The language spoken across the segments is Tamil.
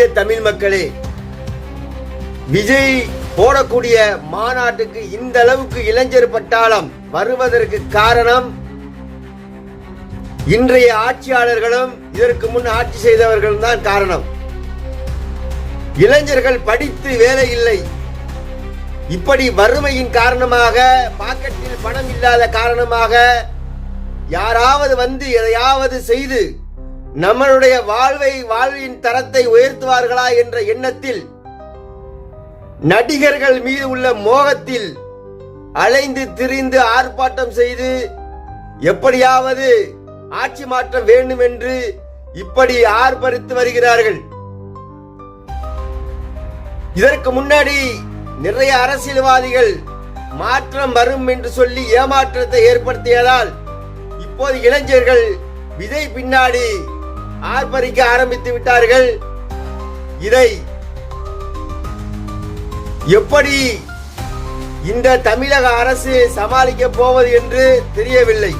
இனிய தமிழ் மக்களே விஜய் போடக்கூடிய மாநாட்டுக்கு இந்த அளவுக்கு இளைஞர் பட்டாளம் வருவதற்கு காரணம் இன்றைய ஆட்சியாளர்களும் இதற்கு முன் ஆட்சி செய்தவர்களும் தான் காரணம். இளைஞர்கள் படித்து வேலை இல்லை. இப்படி வறுமையின் காரணமாக பாக்கெட்டில் பணம் இல்லாத காரணமாக யாராவது வந்து எதையாவது செய்து நம்மளுடைய வாழ்வை வாழ்வின் தரத்தை உயர்த்துவார்களா என்ற எண்ணத்தில் நடிகர்கள் மீது உள்ள மோகத்தில் அலைந்து திரிந்து ஆர்ப்பாட்டம் செய்து எப்படியாவது ஆட்சி மாற்றம் வேண்டும் என்று இப்படி ஆர்ப்பரித்து வருகிறார்கள். இதற்கு முன்னாடி நிறைய அரசியல்வாதிகள் மாற்றம் வரும் என்று சொல்லி ஏமாற்றத்தை ஏற்படுத்தியதால் இப்போது இளைஞர்கள் விதை பின்னாடி ஆர்ப்பரிக்க ஆரம்பித்து விட்டார்கள். இதை எப்படி இந்த தமிழக அரசு சமாளிக்க போவது என்று தெரியவில்லை.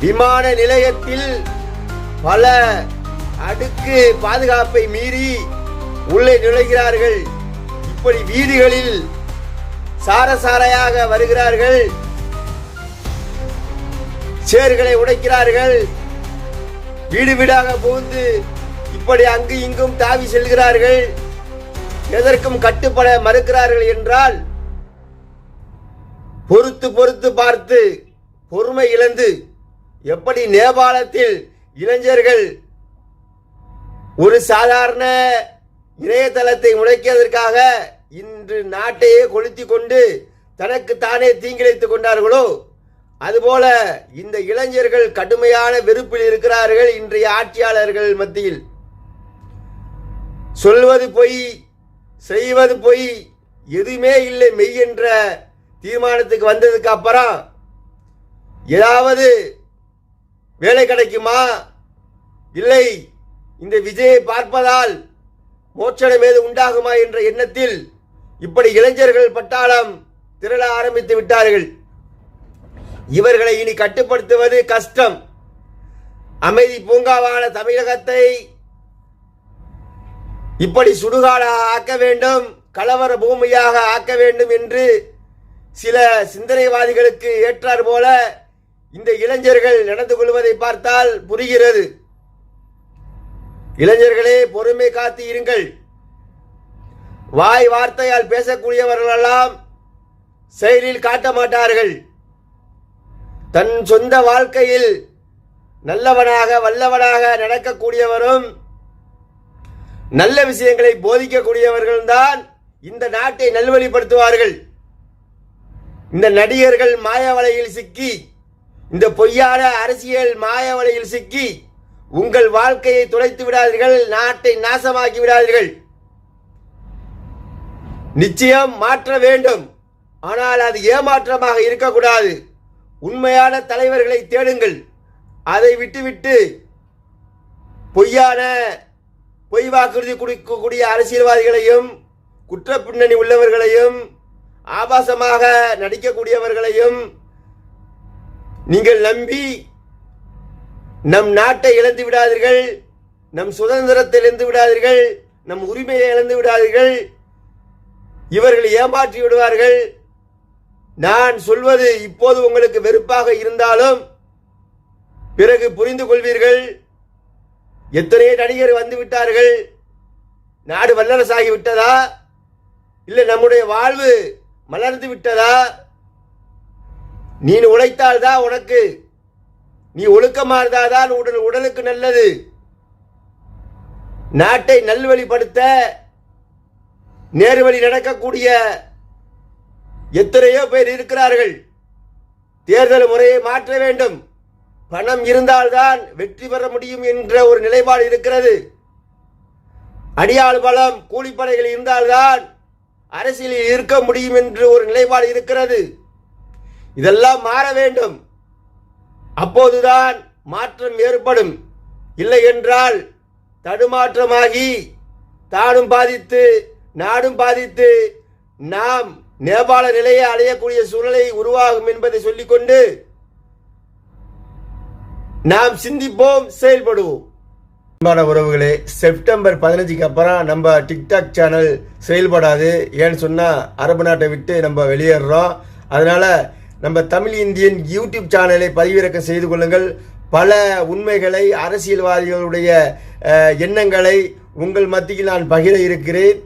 விமான நிலையத்தில் பல அடுக்கு பாதுகாப்பை மீறி உள்ளே நுழைகிறார்கள். இப்படி வீதிகளில் சாரசாரையாக வருகிறார்கள். சேர்களை உடைக்கிறார்கள். வீடு வீடாக புகுந்து இப்படி அங்கு இங்கும் தாவி செல்கிறார்கள். எதற்கும் கட்டுப்பட மறுக்கிறார்கள் என்றால் பொறுத்து பொறுத்து பார்த்து பொறுமை இழந்து எப்படி நேபாளத்தில் இளைஞர்கள் ஒரு சாதாரண இணையதளத்தை முடக்கியதற்காக இன்று நாட்டையே கொளுத்தி கொண்டு தனக்கு தானே தீங்கிழைத்துக் கொண்டார்களோ? அதுபோல இந்த இளைஞர்கள் கடுமையான வெறுப்பில் இருக்கிறார்கள் இன்றைய ஆட்சியாளர்கள் மத்தியில். சொல்வது பொய் செய்வது பொய் எதுவுமே இல்லை மெய் என்ற தீர்மானத்துக்கு வந்ததுக்கு அப்புறம் ஏதாவது வேலை கிடைக்குமா? இல்லை இந்த விஜயை பார்ப்பதால் மோட்சணம் ஏது உண்டாகுமா என்ற எண்ணத்தில் இப்படி இளைஞர்கள் பட்டாளம் திரள ஆரம்பித்து விட்டார்கள். இவர்களை இனி கட்டுப்படுத்துவது கஷ்டம். அமைதி பூங்காவான தமிழகத்தை இப்படி சுடுகாடாக ஆக்க வேண்டும் கலவர பூமியாக ஆக்க வேண்டும் என்று சில சிந்தனைவாதிகளுக்கு ஏற்றார் போல இந்த இளைஞர்கள் நடந்து கொள்வதை பார்த்தால் புரிகிறது. இளைஞர்களே பொறுமை காத்து இருங்கள். வாய் வார்த்தையால் பேசக்கூடியவர்களெல்லாம் செயலில் காட்ட மாட்டார்கள். தன் சொந்த வாழ்க்கையில் நல்லவனாக வல்லவனாக நடக்கக்கூடியவரும் நல்ல விஷயங்களை போதிக்கக்கூடியவர்கள் தான் இந்த நாட்டை நல்வழிப்படுத்துவார்கள். இந்த நடிகர்கள் மாயவலையில் சிக்கி இந்த பொய்யான அரசியல் மாயவலையில் சிக்கி உங்கள் வாழ்க்கையை துளைத்து விடாதீர்கள் நாட்டை நாசமாக்கி விடாதீர்கள். நிச்சயம் மாற்ற வேண்டும். ஆனால் அது ஏமாற்றமாக இருக்கக்கூடாது. உண்மையான தலைவர்களை தேடுங்கள். அதை விட்டுவிட்டு பொய்யான பொய் வாக்குறுதி கொடுக்கக்கூடிய அரசியல்வாதிகளையும் குற்ற பின்னணி உள்ளவர்களையும் ஆபாசமாக நடிக்கக்கூடியவர்களையும் நீங்கள் நம்பி நம் நாட்டை இழந்து விடாதீர்கள் நம் சுதந்திரத்தை இழந்து விடாதீர்கள் நம் உரிமையை இழந்து விடாதீர்கள். இவர்கள் ஏமாற்றி விடுவார்கள். நான் சொல்வது இப்போது உங்களுக்கு வெறுப்பாக இருந்தாலும் பிறகு புரிந்து கொள்வீர்கள். எத்தனையோ நடிகர் வந்து விட்டார்கள். நாடு வல்லரசாகி விட்டதா? இல்லை நம்முடைய வாழ்வு மலர்ந்து விட்டதா? நீ உழைத்தால்தான் உனக்கு நீ ஒழுக்கமா இருந்தால்தான் உடல் உடலுக்கு நல்லது. நாட்டை நல்வழிப்படுத்த நேர்வழி நடக்கக்கூடிய எத்தனையோ பேர் இருக்கிறார்கள். தேர்தல் முறையை மாற்ற வேண்டும். பணம் இருந்தால்தான் வெற்றி பெற முடியும் என்ற ஒரு நிலைப்பாடு இருக்கிறது. அடியாள் பலம் கூலிப்படைகள் இருந்தால்தான் அரசியலில் இருக்க முடியும் என்று ஒரு நிலைப்பாடு இருக்கிறது. இதெல்லாம் மாற வேண்டும். அப்போதுதான் மாற்றம் ஏற்படும். இல்லை என்றால் தடுமாற்றமாகி தானும் பாதித்து நாடும் பாதித்து நாம் நேபாள நிலையை அடையக்கூடிய சூழ்நிலை உருவாகும் என்பதை சொல்லிக்கொண்டு நாம் சிந்திப்போம் செயல்படுவோம். உறவுகளே செப்டம்பர் பதினஞ்சுக்கு அப்புறம் நம்ம டிக்டாக் சேனல் செயல்படாது. ஏன்னு சொன்னால் அரபு நாட்டை விட்டு நம்ம வெளியேறுறோம். அதனால நம்ம தமிழ் இந்தியன் யூடியூப் சேனலை பதிவிறக்கம் செய்து கொள்ளுங்கள். பல உண்மைகளை அரசியல்வாதிகளுடைய எண்ணங்களை உங்கள் மத்தியில் நான் பகிர இருக்கிறேன்.